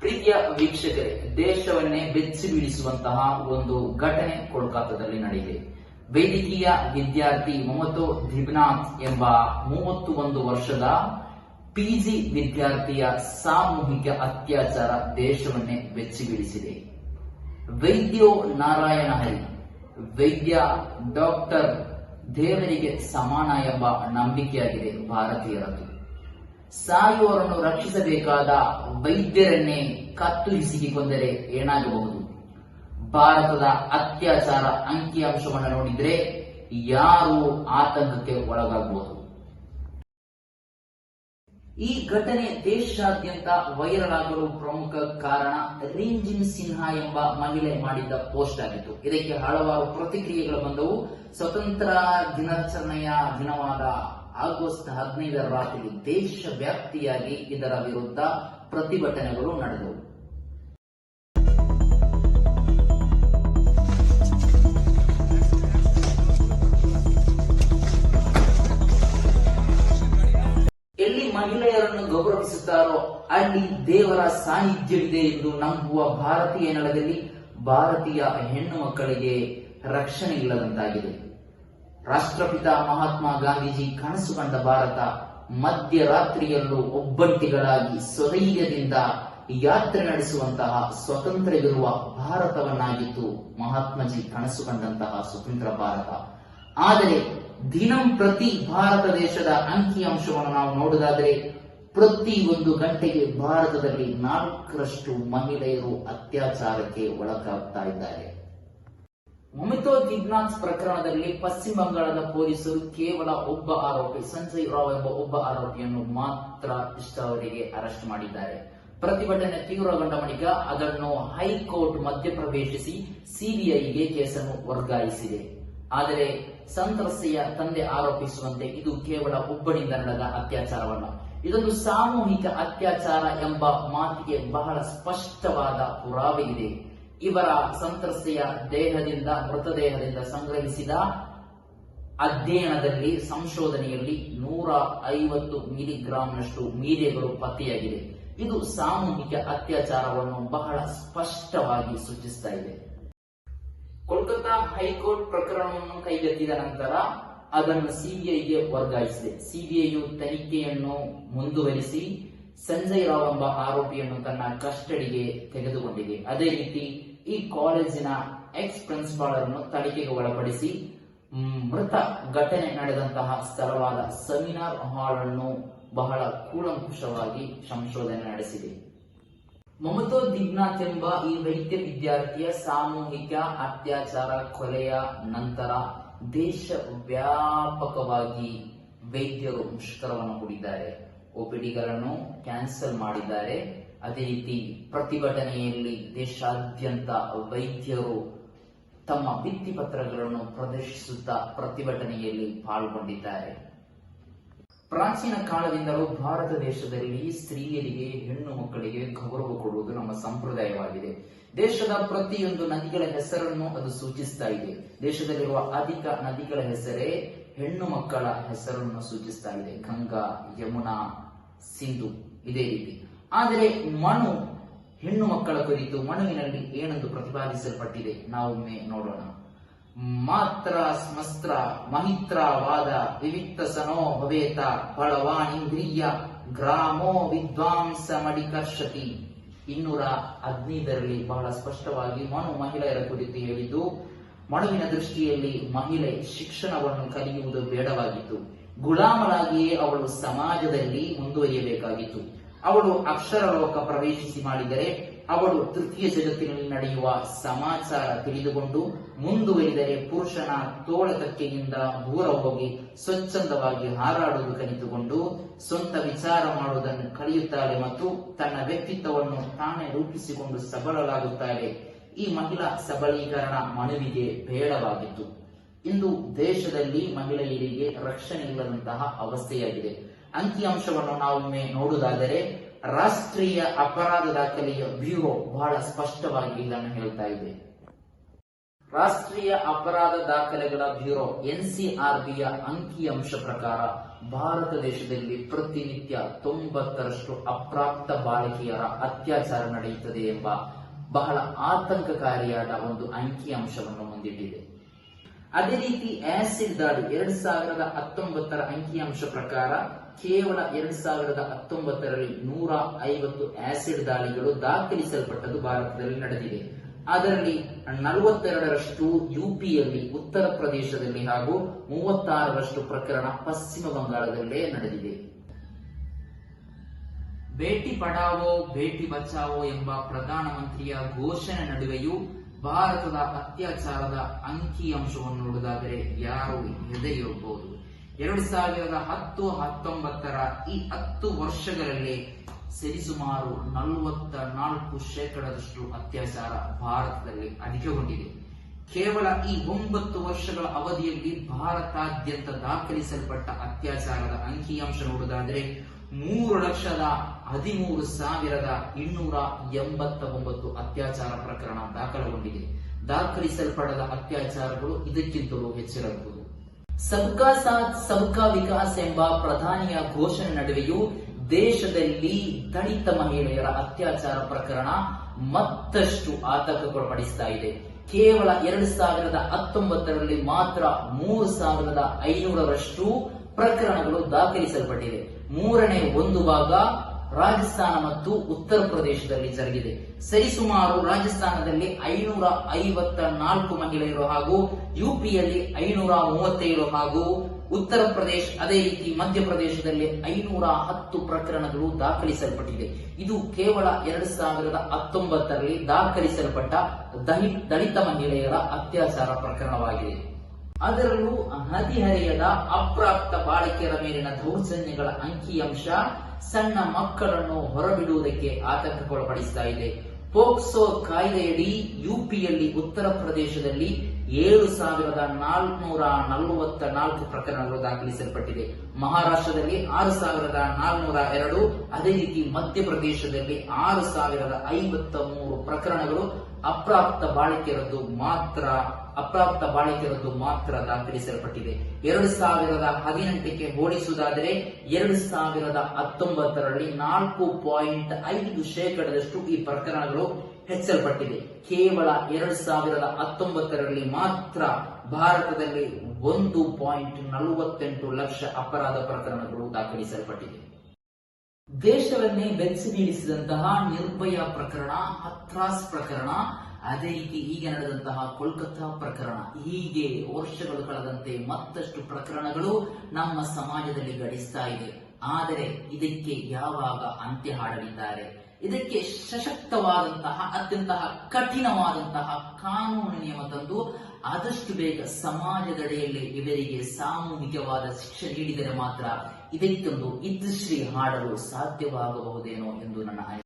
ಪ್ರೀತಿಯ ವೀಕ್ಷಕರೇ, ದೇಶವನ್ನೇ ಬೆಚ್ಚಿ ಬೀಳಿಸುವಂತಹ ಒಂದು ಘಟನೆ ಕೋಲ್ಕತ್ತಾದಲ್ಲಿ ನಡೆಯಿದೆ ವೈದ್ಯಕೀಯ ವಿದ್ಯಾರ್ಥಿ ಮಮತೋ ಧಿಬ್ನಾಥ್ ಎಂಬ ಮೂವತ್ತು ಒಂದು ವರ್ಷದ ಪಿಜಿ ವಿದ್ಯಾರ್ಥಿಯ ಸಾಮೂಹಿಕ ಅತ್ಯಾಚಾರ ದೇಶವನ್ನೇ ಬೆಚ್ಚಿ ಬೀಳಿಸಿದೆ. ವೈದ್ಯೋ ನಾರಾಯಣ ಹರಿ ವೈದ್ಯ ಡಾಕ್ಟರ್ ದೇವರಿಗೆ ಸಮಾನ ಎಂಬ ನಂಬಿಕೆಯಾಗಿದೆ ಭಾರತೀಯರದ್ದು ಸಾಯುವವರನ್ನು ರಕ್ಷಿಸಬೇಕಾದ ವೈದ್ಯರನ್ನೇ ಕತ್ತು ಕೊಂದರೆ ಏನಾಗಬಹುದು? ಭಾರತದ ಅತ್ಯಾಚಾರ ಅಂಕಿಅಂಶವನ್ನು ನೋಡಿದ್ರೆ ಯಾರು ಆತಂಕಕ್ಕೆ ಒಳಗಾಗಬಹುದು ಈ ಘಟನೆ ದೇಶಾದ್ಯಂತ ವೈರಲ್ ಆಗಲು ಪ್ರಮುಖ ಕಾರಣ ರಿಂಜಿನ್ ಸಿನ್ಹಾ ಎಂಬ ಮಹಿಳೆ ಮಾಡಿದ್ದ ಪೋಸ್ಟ್ ಆಗಿತ್ತು. ಇದಕ್ಕೆ ಹಲವಾರು ಪ್ರತಿಕ್ರಿಯೆಗಳು ಬಂದವು. ಸ್ವತಂತ್ರ ದಿನಾಚರಣೆಯ ದಿನವಾದ ಆಗಸ್ಟ್ ಹದಿನೈದರ ರಾತ್ರಿ ದೇಶವ್ಯಾಪ್ತಿಯಾಗಿ ಇದರ ವಿರುದ್ಧ ಪ್ರತಿಭಟನೆಗಳು ನಡೆದವು. ಎಲ್ಲಿ ಮಹಿಳೆಯರನ್ನು ಗೌರವಿಸುತ್ತಾರೋ ಅಲ್ಲಿ ದೇವರ ಸಾನ್ನಿಧ್ಯವಿದೆ ಎಂದು ನಂಬುವ ಭಾರತೀಯ ನೆಲದಲ್ಲಿ ಭಾರತೀಯ ಹೆಣ್ಣು ಮಕ್ಕಳಿಗೆ ರಕ್ಷಣೆ ಇಲ್ಲದಂತಾಗಿದೆ. ರಾಷ್ಟ್ರಪಿತ ಮಹಾತ್ಮ ಗಾಂಧೀಜಿ ಕನಸು ಕಂಡ ಭಾರತ ಮಧ್ಯರಾತ್ರಿಯಲ್ಲೂ ಒಬ್ಬಂಟಿಗಳಾಗಿ ಸ್ವಧೈರ್ಯದಿಂದ ಯಾತ್ರೆ ನಡೆಸುವಂತಹ ಸ್ವತಂತ್ರವಿರುವ ಭಾರತವನ್ನಾಗಿತ್ತು ಮಹಾತ್ಮಜಿ ಕನಸು ಕಂಡಂತಹ ಸ್ವತಂತ್ರ ಭಾರತ. ಆದರೆ ದಿನಂ ಪ್ರತಿ ಭಾರತ ದೇಶದ ಅಂಕಿಅಂಶವನ್ನು ನಾವು ನೋಡುವುದಾದರೆ ಪ್ರತಿ ಒಂದು ಗಂಟೆಗೆ ಭಾರತದಲ್ಲಿ ನಾಲ್ಕರಷ್ಟು ಮಹಿಳೆಯರು ಅತ್ಯಾಚಾರಕ್ಕೆ ಒಳಗಾಗ್ತಾ ಇದ್ದಾರೆ. ಮಮಿತೋ ದಿಗ್ನಾಥ್ ಪ್ರಕರಣದಲ್ಲಿ ಪಶ್ಚಿಮ ಬಂಗಾಳದ ಪೊಲೀಸರು ಕೇವಲ ಒಬ್ಬ ಆರೋಪಿ, ಸಂಜಯ್ ರಾವ್ ಎಂಬ ಒಬ್ಬ ಆರೋಪಿಯನ್ನು ಮಾತ್ರ ಇಷ್ಟವರೆಗೆ ಅರೆಸ್ಟ್ ಮಾಡಿದ್ದಾರೆ. ಪ್ರತಿಭಟನೆ ತೀವ್ರಗೊಂಡ ಬಳಿಕ ಅದನ್ನು ಹೈಕೋರ್ಟ್ ಮಧ್ಯಪ್ರವೇಶಿಸಿ ಸಿಬಿಐಗೆ ಕೇಸನ್ನು ವರ್ಗಾಯಿಸಿದೆ. ಆದರೆ ಸಂತ್ರಸ್ತೆಯ ತಂದೆ ಆರೋಪಿಸುವಂತೆ ಇದು ಕೇವಲ ಒಬ್ಬನಿಂದ ನಡೆದ ಅತ್ಯಾಚಾರವಲ್ಲ. ಇದೊಂದು ಸಾಮೂಹಿಕ ಅತ್ಯಾಚಾರ ಎಂಬ ಮಾತಿಗೆ ಬಹಳ ಸ್ಪಷ್ಟವಾದ ಪುರಾವೆ ಇದೆ. ಇವರ ಸಂತ್ರಸ್ತೆಯ ದೇಹದಿಂದ, ಮೃತದೇಹದಿಂದ ಸಂಗ್ರಹಿಸಿದ ಅಧ್ಯಯನದಲ್ಲಿ, ಸಂಶೋಧನೆಯಲ್ಲಿ ನೂರ ಐವತ್ತು ಮಿಲಿಗ್ರಾಂನಷ್ಟು ಮೀರೆಗಳು ಪತ್ತೆಯಾಗಿದೆ. ಇದು ಸಾಮೂಹಿಕ ಅತ್ಯಾಚಾರವನ್ನು ಬಹಳ ಸ್ಪಷ್ಟವಾಗಿ ಸೂಚಿಸ್ತಾ ಇದೆ. ಕೋಲ್ಕತ್ತಾ ಹೈಕೋರ್ಟ್ ಪ್ರಕರಣವನ್ನು ಕೈಗೆತ್ತಿದ ನಂತರ ಅದನ್ನು ಸಿಬಿಐಗೆ ವರ್ಗಾಯಿಸಿದೆ. ಸಿಬಿಐಯು ತನಿಖೆಯನ್ನು ಮುಂದುವರಿಸಿ, ಸಂಜಯ್ ರಾವ್ ಎಂಬ ಆರೋಪಿಯನ್ನು ತನ್ನ ಕಸ್ಟಡಿಗೆ ತೆಗೆದುಕೊಂಡಿದೆ. ಅದೇ ರೀತಿ ಈ ಕಾಲೇಜಿನ ಎಕ್ಸ್ ಪ್ರಿನ್ಸಿಪಾಲ್ ಅನ್ನು ತನಿಖೆಗೆ ಒಳಪಡಿಸಿ ಮೃತ ಘಟನೆ ನಡೆದಂತಹ ಸ್ಥಳವಾದ ಸೆಮಿನಾರ್ ಹಾಲ್ ಅನ್ನು ಬಹಳ ಕೂಲಂಕುಷವಾಗಿ ಸಂಶೋಧನೆ ನಡೆಸಿದೆ. ಮಮತೋ ದಿಗ್ನಾಥ್ ಎಂಬ ಈ ವೈದ್ಯ ವಿದ್ಯಾರ್ಥಿಯ ಸಾಮೂಹಿಕ ಅತ್ಯಾಚಾರ ಕೊಲೆಯ ನಂತರ ದೇಶ ವ್ಯಾಪಕವಾಗಿ ವೈದ್ಯರು ಮುಷ್ಕರವನ್ನು ಹೂಡಿದ್ದಾರೆ. ಒಪಿಡಿಗಳನ್ನು ಕ್ಯಾನ್ಸಲ್ ಮಾಡಿದ್ದಾರೆ. ಅದೇ ರೀತಿ ಪ್ರತಿಭಟನೆಯಲ್ಲಿ ದೇಶಾದ್ಯಂತ ವೈದ್ಯರು ತಮ್ಮ ಭಿತ್ತಿಪತ್ರಗಳನ್ನು ಪ್ರದರ್ಶಿಸುತ್ತಾ ಪ್ರತಿಭಟನೆಯಲ್ಲಿ ಪಾಲ್ಗೊಂಡಿದ್ದಾರೆ. ಪ್ರಾಚೀನ ಕಾಲದಿಂದಲೂ ಭಾರತ ದೇಶದಲ್ಲಿ ಸ್ತ್ರೀಯರಿಗೆ, ಹೆಣ್ಣು ಮಕ್ಕಳಿಗೆ ಗೌರವ ಕೊಡುವುದು ನಮ್ಮ ಸಂಪ್ರದಾಯವಾಗಿದೆ. ದೇಶದ ಪ್ರತಿಯೊಂದು ನದಿಗಳ ಹೆಸರನ್ನು ಅದು ಸೂಚಿಸ್ತಾ ಇದೆ. ದೇಶದಲ್ಲಿರುವ ಅಧಿಕ ನದಿಗಳ ಹೆಸರೇ ಹೆಣ್ಣು ಮಕ್ಕಳ ಹೆಸರನ್ನು ಸೂಚಿಸ್ತಾ ಇದೆ. ಗಂಗಾ, ಯಮುನಾ, ಸಿಂಧು, ಇದೇ ರೀತಿ. ಆದರೆ ಮನು ಹೆಣ್ಣು ಮಕ್ಕಳ ಕುರಿತು ಮನುವಿನಲ್ಲಿ ಏನೆಂದು ಪ್ರತಿಪಾದಿಸಲ್ಪಟ್ಟಿದೆ? ನಾವೊಮ್ಮೆ ನೋಡೋಣ. ಮಾತ್ರ ಸ್ಮಸ್ತ್ರ ಮಹಿತ್ರವಾದ ವಿವಿಕ್ತ ಸನೋ ಭವೇತ ಬಲವಾನಿಂದ್ರಿಯ ಗ್ರಾಮೋ ವಿದ್ವಾಂಸ ಮಡಿಕರ್ಷತಿ ಇನ್ನೂರ ಹದಿನೈದರಲ್ಲಿ ಬಹಳ ಸ್ಪಷ್ಟವಾಗಿ ಮನು ಮಹಿಳೆಯರ ಕುರಿತು ಹೇಳಿದ್ದು ಮನುವಿನ ದೃಷ್ಟಿಯಲ್ಲಿ ಮಹಿಳೆ ಶಿಕ್ಷಣವನ್ನು ಕಲಿಯುವುದು ಬೇಡವಾಗಿತ್ತು. ಗುಲಾಮರಾಗಿಯೇ ಅವಳು ಸಮಾಜದಲ್ಲಿ ಮುಂದುವರಿಯಬೇಕಾಗಿತ್ತು. ಅವಳು ಅಕ್ಷರ ಲೋಕ ಪ್ರವೇಶಿಸಿ ಮಾಡಿದರೆ ಅವಳು ತೃತೀಯ ಜಗತ್ತಿನಲ್ಲಿ ನಡೆಯುವ ಸಮಾಚಾರ ತಿಳಿದುಕೊಂಡು ಮುಂದುವರಿದರೆ ಪುರುಷನ ತೋಳತಕ್ಕೆಯಿಂದ ದೂರ ಹೋಗಿ ಸ್ವಚ್ಛಂದವಾಗಿ ಹಾರಾಡುವುದು ಕಲಿತುಕೊಂಡು ಸ್ವಂತ ವಿಚಾರ ಮಾಡುವುದನ್ನು ಕಲಿಯುತ್ತಾಳೆ ಮತ್ತು ತನ್ನ ವ್ಯಕ್ತಿತ್ವವನ್ನು ತಾನೇ ರೂಪಿಸಿಕೊಂಡು ಸಬಲರಾಗುತ್ತಾಳೆ ಈ ಮಹಿಳಾ ಸಬಲೀಕರಣ ಮನುವಿಗೆ ಬೇಡವಾಗಿತ್ತು. ಇಂದು ದೇಶದಲ್ಲಿ ಮಹಿಳೆಯರಿಗೆ ರಕ್ಷಣೆ ಇಲ್ಲದಂತಹ ಅವಸ್ಥೆಯಾಗಿದೆ. ಅಂಕಿಅಂಶವನ್ನು ನಾವೊಮ್ಮೆ ನೋಡುವುದಾದರೆ, ರಾಷ್ಟ್ರೀಯ ಅಪರಾಧ ದಾಖಲೆಯ ಬ್ಯೂರೋ ಬಹಳ ಸ್ಪಷ್ಟವಾಗಿ ಇದನ್ನು ಹೇಳ್ತಾ ಇದೆ. ರಾಷ್ಟ್ರೀಯ ಅಪರಾಧ ದಾಖಲೆಗಳ ಬ್ಯೂರೋ ಎನ್ಸಿಆರ್ಬಿಯ ಅಂಕಿಅಂಶ ಪ್ರಕಾರ ಭಾರತ ದೇಶದಲ್ಲಿ ಪ್ರತಿನಿತ್ಯ ತೊಂಬತ್ತರಷ್ಟು ಅಪ್ರಾಪ್ತ ಬಾಲಕಿಯರ ಅತ್ಯಾಚಾರ ನಡೆಯುತ್ತದೆ ಎಂಬ ಬಹಳ ಆತಂಕಕಾರಿಯಾದ ಒಂದು ಅಂಕಿಅಂಶವನ್ನು ಮುಂದಿಟ್ಟಿದೆ. ಅದೇ ರೀತಿ ಆಸಿಡ್ ದಾಳಿ ಎರಡ್ ಸಾವಿರದ ಹತ್ತೊಂಬತ್ತರ ಅಂಕಿಅಂಶ ಪ್ರಕಾರ ಕೇವಲ ಎರಡ್ ಸಾವಿರದ ಹತ್ತೊಂಬತ್ತರಲ್ಲಿ ನೂರ ಐವತ್ತು ಆಸಿಡ್ ದಾಳಿಗಳು ದಾಖಲಿಸಲ್ಪಟ್ಟದ್ದು ಭಾರತದಲ್ಲಿ ನಡೆದಿದೆ. ಅದರಲ್ಲಿ ನಲವತ್ತೆರಡರಷ್ಟು ಯುಪಿಯಲ್ಲಿ, ಉತ್ತರ ಪ್ರದೇಶದಲ್ಲಿ ಹಾಗೂ ಮೂವತ್ತಾರರಷ್ಟು ಪ್ರಕರಣ ಪಶ್ಚಿಮ ಬಂಗಾಳದಲ್ಲೇ ನಡೆದಿದೆ. ಬೇಟಿ ಪಡಾವೋ, ಬೇಟಿ ಬಚಾವೋ ಎಂಬ ಪ್ರಧಾನಮಂತ್ರಿಯ ಘೋಷಣೆ ನಡುವೆಯೂ ಭಾರತದ ಅತ್ಯಾಚಾರದ ಅಂಕಿ ಅಂಶವನ್ನು ನೋಡುವುದಾದರೆ ಯಾರು ಹೆದೆಯಿರಬಹುದು ಎರಡು ಸಾವಿರದ ಹತ್ತು ಹತ್ತೊಂಬತ್ತರ ಈ ಹತ್ತು ವರ್ಷಗಳಲ್ಲಿ ಸರಿಸುಮಾರು ನಲವತ್ತ ನಾಲ್ಕು ಶೇಕಡದಷ್ಟು ಅತ್ಯಾಚಾರ ಭಾರತದಲ್ಲಿ ಅಧಿಕಗೊಂಡಿದೆ. ಕೇವಲ ಈ ಒಂಬತ್ತು ವರ್ಷಗಳ ಅವಧಿಯಲ್ಲಿ ಭಾರತಾದ್ಯಂತ ದಾಖಲಿಸಲ್ಪಟ್ಟ ಅತ್ಯಾಚಾರದ ಅಂಕಿಅಂಶ ನೋಡುವುದಾದರೆ ಮೂರು ಲಕ್ಷದ ಹದಿಮೂರು ಸಾವಿರದ ಇನ್ನೂರ ಎಂಬತ್ತ ಒಂಬತ್ತು ಅತ್ಯಾಚಾರ ಪ್ರಕರಣ ದಾಖಲಗೊಂಡಿದೆ. ದಾಖಲಿಸಲ್ಪಡದ ಅತ್ಯಾಚಾರಗಳು ಇದಕ್ಕಿಂತಲೂ ಹೆಚ್ಚಿರಬಹುದು. ಸಬ್ಕಾ ಸಾಥ್, ಸಬ್ಕಾ ವಿಕಾಸ್ ಎಂಬ ಪ್ರಧಾನಿಯ ಘೋಷಣೆ ನಡುವೆಯೂ ದೇಶದಲ್ಲಿ ದಲಿತ ಮಹಿಳೆಯರ ಅತ್ಯಾಚಾರ ಪ್ರಕರಣ ಮತ್ತಷ್ಟು ಆತಂಕಗೊಳಪಡಿಸ್ತಾ ಇದೆ. ಕೇವಲ ಎರಡು ಸಾವಿರದ ಹತ್ತೊಂಬತ್ತರಲ್ಲಿ ಮಾತ್ರ ಮೂರು ಸಾವಿರದ ಐನೂರರಷ್ಟು ಪ್ರಕರಣಗಳು ದಾಖಲಿಸಲ್ಪಟ್ಟಿದೆ ಮೂರನೇ ಒಂದು ಭಾಗ ರಾಜಸ್ಥಾನ ಮತ್ತು ಉತ್ತರ ಪ್ರದೇಶದಲ್ಲಿ ಜರುಗಿದೆ. ಸರಿಸುಮಾರು ರಾಜಸ್ಥಾನದಲ್ಲಿ ಐನೂರ ಐವತ್ತ ನಾಲ್ಕು ಮಹಿಳೆಯರು ಹಾಗೂ ಯುಪಿಯಲ್ಲಿ ಐನೂರ ಮೂವತ್ತೇಳು ಹಾಗೂ ಉತ್ತರ ಪ್ರದೇಶ, ಅದೇ ರೀತಿ ಮಧ್ಯಪ್ರದೇಶದಲ್ಲಿ ಐನೂರ ಹತ್ತು ಪ್ರಕರಣಗಳು ದಾಖಲಿಸಲ್ಪಟ್ಟಿದೆ ಇದು ಕೇವಲ ಎರಡ್ ಸಾವಿರದ ಹತ್ತೊಂಬತ್ತರಲ್ಲಿ ದಾಖಲಿಸಲ್ಪಟ್ಟ ದಲಿ- ದಲಿತ ಮಹಿಳೆಯರ ಅತ್ಯಾಚಾರ ಪ್ರಕರಣವಾಗಿದೆ. ಅದರಲ್ಲೂ ಹದಿಹರೆಯದ ಅಪ್ರಾಪ್ತ ಬಾಲಕಿಯರ ಮೇಲಿನ ದೌರ್ಜನ್ಯಗಳ ಅಂಕಿಅಂಶ ಸಣ್ಣ ಮಕ್ಕಳನ್ನು ಹೊರಬಿಡುವುದಕ್ಕೆ ಆತಂಕಗೊಳಪಡಿಸ್ತಾ ಇದೆ. ಪೋಕ್ಸೋ ಕಾಯ್ದೆಯಡಿ ಯುಪಿಯಲ್ಲಿ ಉತ್ತರ ಪ್ರದೇಶದಲ್ಲಿ ಏಳು ಸಾವಿರದ ನಾಲ್ಕುನೂರ ನಲವತ್ತ ನಾಲ್ಕು ಪ್ರಕರಣಗಳು ದಾಖಲಿಸಲ್ಪಟ್ಟಿದೆ. ಮಹಾರಾಷ್ಟ್ರದಲ್ಲಿ ಆರು ಸಾವಿರದ ನಾಲ್ನೂರ ಎರಡು, ಅದೇ ರೀತಿ ಮಧ್ಯಪ್ರದೇಶದಲ್ಲಿ ಆರು ಸಾವಿರದ ಐವತ್ತ ಮೂರು ಪ್ರಕರಣಗಳು ಅಪ್ರಾಪ್ತ ಬಾಲಕಿಯರದ್ದು ಮಾತ್ರ, ಅಪ್ರಾಪ್ತ ಬಾಲಕಿಯರದ್ದು ಮಾತ್ರ ದಾಖಲಿಸಲ್ಪಟ್ಟಿದೆ ಎರಡು ಸಾವಿರದ ಹದಿನೆಂಟಕ್ಕೆ ಹೋಲಿಸುವುದಾದರೆ, ಎರಡು ಸಾವಿರದ ಹತ್ತೊಂಬತ್ತರಲ್ಲಿ ನಾಲ್ಕು ಪಾಯಿಂಟ್ ಐದು ಶೇಕಡದಷ್ಟು ಈ ಪ್ರಕರಣಗಳು ಹೆಚ್ಚಲ್ಪಟ್ಟಿದೆ ಕೇವಲ ಎರಡು ಸಾವಿರದ ಹತ್ತೊಂಬತ್ತರಲ್ಲಿ ಮಾತ್ರ ಭಾರತದಲ್ಲಿ ಒಂದು ಪಾಯಿಂಟ್ ನಲವತ್ತೆಂಟು ಲಕ್ಷ ಅಪರಾಧ ಪ್ರಕರಣಗಳು ದಾಖಲಿಸಲ್ಪಟ್ಟಿದೆ. ದೇಶವನ್ನೇ ಬೆಚ್ಚಿ ಬೀಳಿಸಿದಂತಹ ನಿರ್ಭಯ ಪ್ರಕರಣ, ಹತ್ರಾಸ್ ಪ್ರಕರಣ, ಅದೇ ರೀತಿ ಈಗ ನಡೆದಂತಹ ಕೋಲ್ಕತ್ತಾ ಪ್ರಕರಣ. ಹೀಗೆ ವರ್ಷಗಳು ಕಳೆದಂತೆ ಮತ್ತಷ್ಟು ಪ್ರಕರಣಗಳು ನಮ್ಮ ಸಮಾಜದಲ್ಲಿ ಗಳಿಸ್ತಾ ಇದೆ. ಆದರೆ ಇದಕ್ಕೆ ಯಾವಾಗ ಅಂತ್ಯ ಹಾಡಲಿದ್ದಾರೆ? ಇದಕ್ಕೆ ಸಶಕ್ತವಾದಂತಹ ಅತ್ಯಂತ ಕಠಿಣವಾದಂತಹ ಕಾನೂನು ನಿಯಮ ತಂದು ಆದಷ್ಟು ಬೇಗ ಸಮಾಜದಡೆಯಲ್ಲಿ ಇವರಿಗೆ ಸಾಮೂಹಿಕವಾದ ಶಿಕ್ಷೆ ನೀಡಿದರೆ ಮಾತ್ರ ಇದಕ್ಕೊಂದು ಇದ್ದುಶ್ರೀ ಹಾಡಲು ಸಾಧ್ಯವಾಗಬಹುದೇನೋ ಎಂದು ನನ್ನ